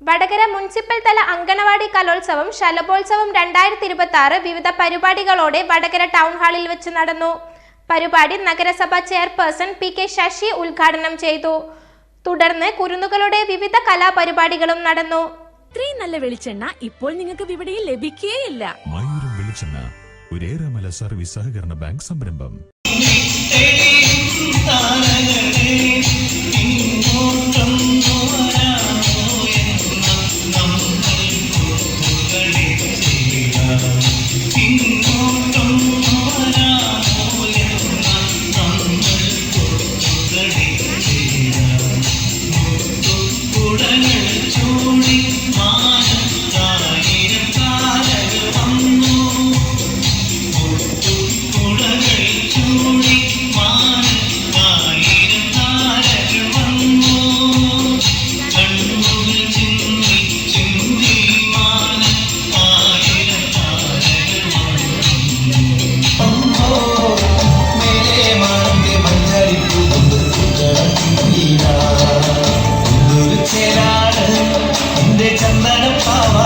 Vadakara municipal തല അങ്കണവാടി കലോത്സവം ശലഭോത്സവം രണ്ടായിരത്തി ഇരുപത്തി ആറ് വിവിധ പരിപാടികളോടെ വടകര ടൗൺ ഹാളിൽ വെച്ച് നടന്നു. പരിപാടി നഗരസഭ ചെയർപേഴ്സൺ പി കെ ശശി ഉദ്ഘാടനം ചെയ്തു. തുടർന്ന് കുരുന്നുകളുടെ വിവിധ കലാപരിപാടികളും നടന്നു. ഇത്രയും നല്ല വെളിച്ചെണ്ണ ഇപ്പോൾ നിങ്ങൾക്ക് വിപണിയിൽ ലഭിക്കുകയില്ല മയൂരം വെളിച്ചെണ്ണ ഒരേറെമല സർവീസ് സഹകരണ ബാങ്ക് സംരംഭം. എന്റെ